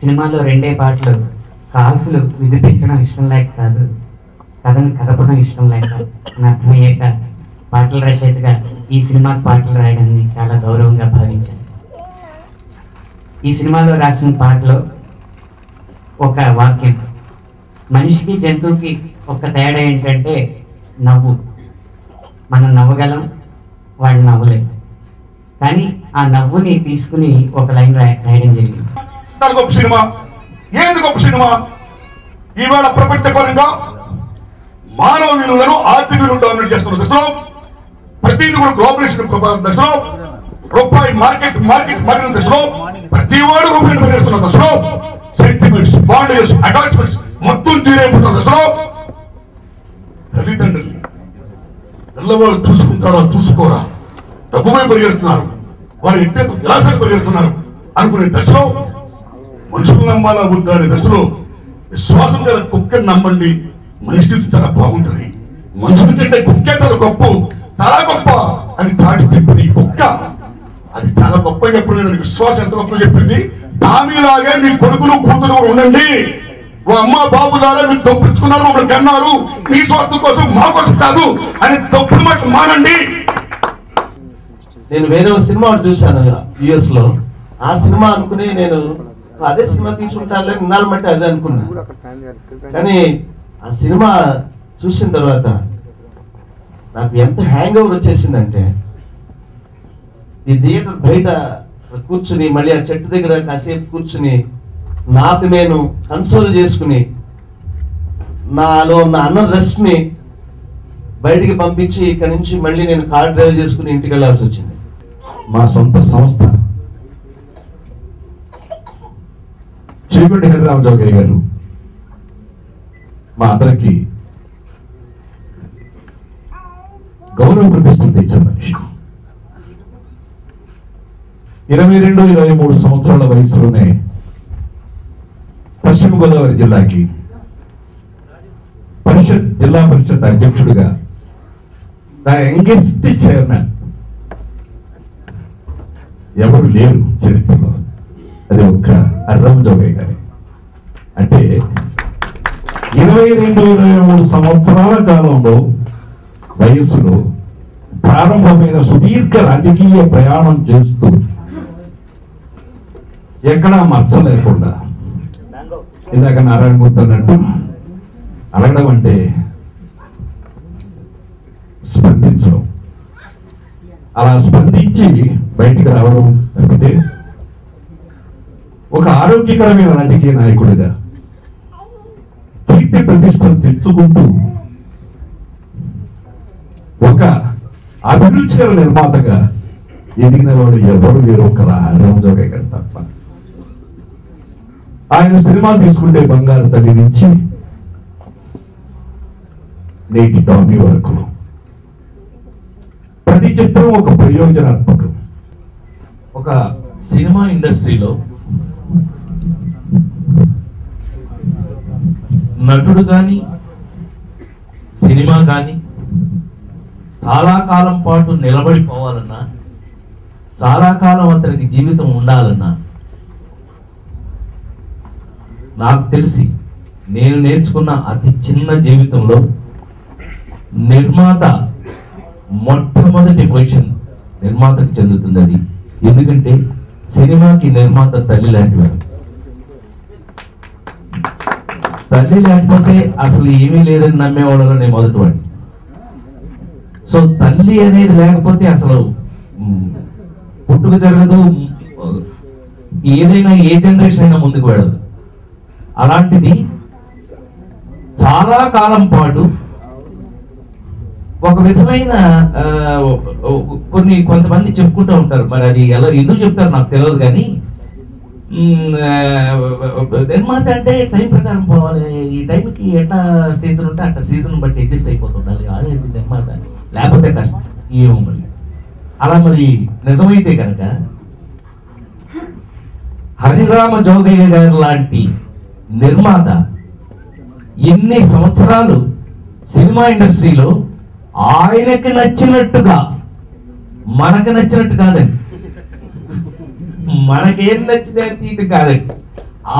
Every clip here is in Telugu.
సినిమాలో రెండే పాటలు కాసులు వినిపించడం ఇష్టం లేక కాదు. కథను కదపడం ఇష్టం లేక అని అర్థమయ్యాక పాటల రచయితగా ఈ సినిమాకి పాటలు రాయడాన్ని చాలా గౌరవంగా భావించాను. ఈ సినిమాలో రాసిన పాటలో ఒక వాక్యం మనిషికి జంతువుకి ఒక తేడా ఏంటంటే నవ్వు. మనం నవ్వగలం వాళ్ళు నవ్వలేదు కానీ ఆ నవ్వుని తీసుకుని ఒక లైన్ రాయడం జరిగింది. చాలా గొప్ప సినిమా. ఏంది గొప్ప సినిమా. ఈవేళ ప్రపంచపరంగా మానవ విలువలను ఆర్థిక విలువలు డామినేట్ చేస్తున్న దశలో ప్రతిదీ కూడా గ్లోబలేషన్ దశలో రూపాయి మార్కెట్ మార్కెట్ మారిన దశలో ప్రతి వాడు రూపాయలు పెరుగుతున్న దశలో సెంటిమెంట్స్ బాండేజ్ అటాచ్మెంట్స్ మొత్తం తీరైపోతున్న దశలో తల్లిదండ్రులు పిల్లవాళ్ళు చూసుకుంటారా చూసుకోరా? డబ్బుపై పరిగెడుతున్నారు. వారి వ్యక్తిత్వం విలాసాలు పరిగెడుతున్నారు అనుకునే దశలో మనుషులు నమ్మాలా వద్దా అనే దశలో విశ్వాసం గల కుక్కని నమ్మండి మనిషి చాలా బాగుంటుంది. మనుషుల కంటే కుక్కే చాలా గొప్ప చాలా గొప్ప అని చాటి చెప్పింది కుక్క అది చాలా గొప్ప చెప్పింది నాకు విశ్వాసం ఎంత గొప్ప చెప్పింది? ఆమెలాగే మీ కొడుకులు కూతురు ఉండండి. ఓ అమ్మ బాబు ద్వారా మీరు తప్పించుకున్నారు మమ్మల్ని కన్నారు. మీ స్వార్థం కోసం మా కోసం కాదు అని తప్పుడు మాట మానండి. నేను వేరే సినిమా చూశాను యుఎస్లో ఆ సినిమా అనుకుని నేను అదే సినిమా తీసుకుంటానులే నిన్నాళ్ళు బట్టి అదే అనుకున్నా. కానీ ఆ సినిమా చూసిన తర్వాత నాకు ఎంత హ్యాంగ్ ఓవర్ వచ్చేసిందంటే ఈ థియేటర్ బయట కూర్చుని మళ్ళీ ఆ చెట్టు దగ్గర కాసేపు కూర్చుని నాకు నేను కన్సోల్ చేసుకుని నాలో ఉన్న అన్న రెస్ట్ని బయటికి పంపించి ఇక్కడ నుంచి మళ్ళీ నేను కార్ డ్రైవ్ చేసుకుని ఇంటికి వెళ్ళాల్సి వచ్చింది. మా సొంత సంస్థ చీకటి హరిరామ జోగయ్య గారు. మా అందరికి గౌరవ ప్రతిష్టం తెచ్చిన మనిషి. ఇరవై రెండు ఇరవై మూడు సంవత్సరాల వయసులోనే పశ్చిమ గోదావరి జిల్లాకి పరిషత్ జిల్లా పరిషత్ అధ్యక్షుడిగా నా యంగెస్ట్ చైర్మన్ ఎవరు లేరు చరిత్ర అది ఒక్క అర్రం జోగయ్య గారి అంటే ఇరవై రెండు ఇరవై మూడు సంవత్సరాల కాలంలో వయస్సులో ప్రారంభమైన సుదీర్ఘ రాజకీయ ప్రయాణం చేస్తూ ఎక్కడా మచ్చ లేకుండా నారాయణ మూర్తి అన్నట్టు అడగడం అంటే స్పందించడం. అలా స్పందించి బయటికి రావడం తప్పితే ఒక ఆరోగ్యకరమైన రాజకీయ నాయకుడిగా కీర్తి ప్రతిష్టలు తెచ్చుకుంటూ ఒక అభిరుచికర నిర్మాతగా ఎదిగిన వాడు ఎవరు వేరు ఒక రామజోగే గారు తప్ప. ఆయన సినిమా తీసుకుంటే బంగారు తల్లి నుంచి నేటి టామీ వరకు. ప్రతి చిత్రం ఒక ప్రయోజనాత్మకం. ఒక సినిమా ఇండస్ట్రీలో నటుడు కానీ సినిమా కానీ చాలా కాలం పాటు నిలబడిపోవాలన్నా చాలా కాలం అతనికి జీవితం ఉండాలన్నా నాకు తెలిసి నేను నేర్చుకున్న అతి చిన్న జీవితంలో నిర్మాత మొట్టమొదటి పొజిషన్ నిర్మాతకు చెందుతుంది అది. ఎందుకంటే సినిమాకి నిర్మాత తల్లి లాంటివారు తల్లి లేకపోతే అసలు ఏమీ లేదని నమ్మేవాళ్ళలో నేను మొదటివాడిని. సో తల్లి అనేది లేకపోతే అసలు పుట్టుక జరగదు ఏదైనా ఏ జనరేషన్ అయినా ముందుకు వెళ్ళదు. అలాంటిది చాలా కాలం పాటు ఒక విధమైన ఆ, కొన్ని కొంతమంది చెప్పుకుంటూ ఉంటారు. మరి అది ఎలా ఎందుకు చెప్తారు నాకు తెలియదు కానీ నిర్మాత అంటే టైం ప్రకారం పోవాలి. ఈ టైంకి ఎట్లా సీజన్ ఉంటే అట్లా సీజన్ బట్టి అడ్జస్ట్ అయిపోతుండాలి అదే నిర్మాత లేకపోతే కష్టం. ఏమో మరి అలా మరి నిజమైతే కనుక హరిరామ జోగయ్య గారు లాంటి నిర్మాత ఎన్ని సంవత్సరాలు సినిమా ఇండస్ట్రీలో ఆయనకి నచ్చినట్టుగా మనకు నచ్చినట్టు కాదండి. మనకేం నచ్చితే అది తీయటం కాదండి.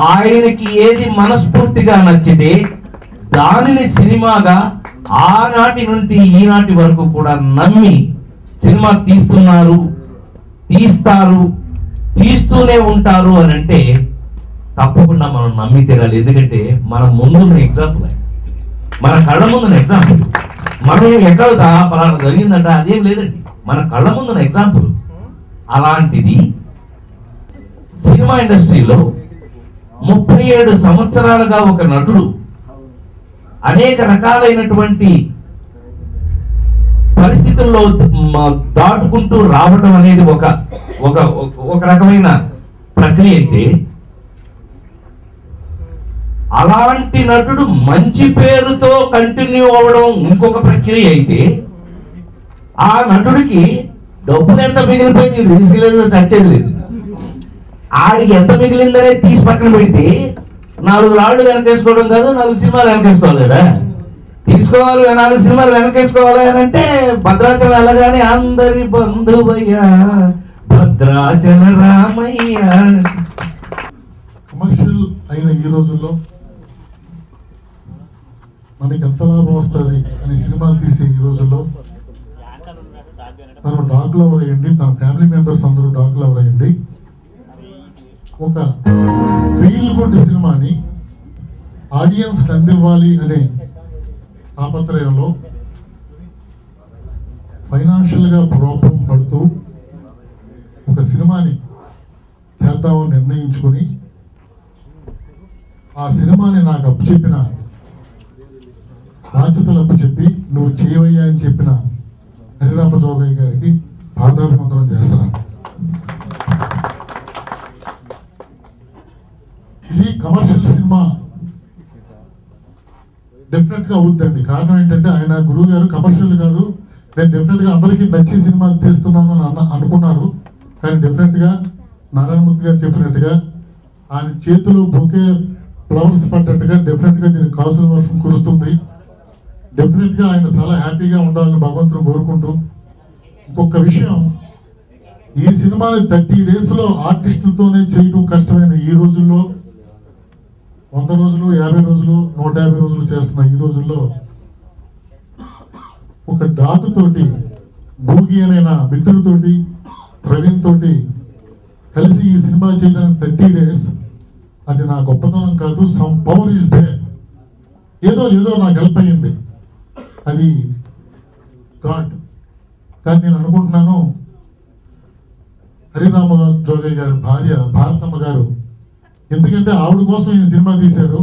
ఆయనకి ఏది మనస్ఫూర్తిగా నచ్చితే దానిని సినిమాగా ఆనాటి నుండి ఈనాటి వరకు కూడా నమ్మి సినిమా తీస్తున్నారు తీస్తారు తీస్తూనే ఉంటారు అని అంటే తప్పకుండా మనం నమ్మి తీరాలి. ఎందుకంటే మన ముందున్న ఎగ్జాంపుల్ మన కళ్ళ ముందున్న ఎగ్జాంపుల్ మనం ఎక్కడ పలానా జరిగిందంట అదేం లేదండి. మన కళ్ళ ముందున్న ఎగ్జాంపుల్ అలాంటిది సినిమా ఇండస్ట్రీలో ముప్పై ఏడు సంవత్సరాలుగా ఒక నటుడు అనేక రకాలైనటువంటి పరిస్థితుల్లో దాటుకుంటూ రావడం అనేది ఒక ఒక ఒక రకమైన ప్రక్రియ అయితే అలాంటి నటుడు మంచి పేరుతో కంటిన్యూ అవ్వడం ఇంకొక ప్రక్రియ అయితే ఆ నటుడికి డబ్బులు ఎంత మిగిలిపోయింది? వీడు తీసుకెళ్ళేది చచ్చేది లేదు. ఆడికి ఎంత మిగిలిందనే తీసి పక్కన పెడితే నాలుగు రాళ్ళు వెనకేసుకోవడం కాదు నాలుగు సినిమాలు వెనకేసుకోవాలి కదా. తీసుకోవాలి నాలుగు సినిమాలు వెనకేసుకోవాలి అని అంటే భద్రాచలం వెళ్ళగానే అందరి బంధువయ్య భద్రాచల రామయ్య. కమర్షియల్ అయిన ఈ రోజుల్లో మనకి ఎంత లాభం వస్తుంది అనే సినిమాలు తీసే ఈ రోజుల్లో తను డాక్ లవర్ అయ్యండి తన ఫ్యామిలీ మెంబర్స్ అందరూ డాక్ లవర్ అయ్యండి. ఒక ఫీల్ గుడ్ సినిమాని ఆడియన్స్ అందివ్వాలి అనే తాపత్రయంలో ఫైనాన్షియల్గా ప్రాబ్లం పడుతూ ఒక సినిమాని చేద్దామని నిర్ణయించుకొని ఆ సినిమాని నాకు అప్పచెప్పిన బాధ్యతలు అప్పచెప్పి నువ్వు చేయవయ్యా అని చెప్పిన హరిరామ జోగయ్య గారికి పాదాభివందనం చేస్తున్నాను. కమర్షియల్ సినిమా డెఫినెట్గా అవుతుంది అవుద్దండి. కారణం ఏంటంటే ఆయన గురువు గారు కమర్షియల్ కాదు. నేను డెఫినెట్గా అందరికీ నచ్చే సినిమా తీస్తున్నాను అని అన్న అనుకున్నారు. కానీ డెఫినెట్గా నారాయణమూర్తి గారు చెప్పినట్టుగా ఆయన చేతిలో బొకే ఫ్లవర్స్ పడ్డట్టుగా డెఫినెట్గా దీనికి కాసుల వర్షం కురుస్తుంది. డెఫినెట్గా ఆయన చాలా హ్యాపీగా ఉండాలని భగవంతుని కోరుకుంటూ ఇంకొక విషయం ఈ సినిమాని థర్టీ డేస్లో ఆర్టిస్టులతోనే చేయటం కష్టమైన ఈ రోజుల్లో వంద రోజులు యాభై రోజులు నూట యాభై రోజులు చేస్తున్న ఈ రోజుల్లో ఒక డాటుతోటి తోటి భూగి అనే నా ప్రవీణ్ తోటి కలిసి ఈ సినిమా చేయడానికి థర్టీ డేస్ అది నా గొప్పతనం కాదు సమ్ పవర్ ఇస్ దే ఏదో ఏదో నాకు హెల్ప్ అయ్యింది. అది గాడ్. కానీ నేను అనుకుంటున్నాను హరిరామ జోగయ్య గారి భార్య భారతమ్మ గారు ఎందుకంటే ఆవిడ కోసం ఈయన సినిమా తీశారు.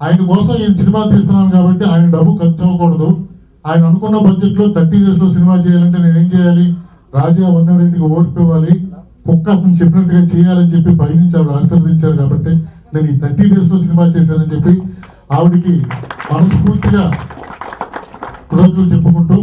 ఆయన కోసం ఈయన సినిమా తీస్తున్నాను కాబట్టి ఆయన డబ్బు ఖర్చు అవ్వకూడదు. ఆయన అనుకున్న బడ్జెట్లో థర్టీ డేస్లో సినిమా చేయాలంటే నేను ఏం చేయాలి? రాజా వన్నరెడ్డికి ఓర్పు ఇవ్వాలి. కుక్క అతను చెప్పినట్టుగా చేయాలని చెప్పి పైనుంచి ఆవిడ ఆశీర్వదించారు కాబట్టి నేను ఈ థర్టీ డేస్లో సినిమా చేశానని చెప్పి ఆవిడకి మనస్ఫూర్తిగా కృతజ్ఞతలు చెప్పుకుంటూ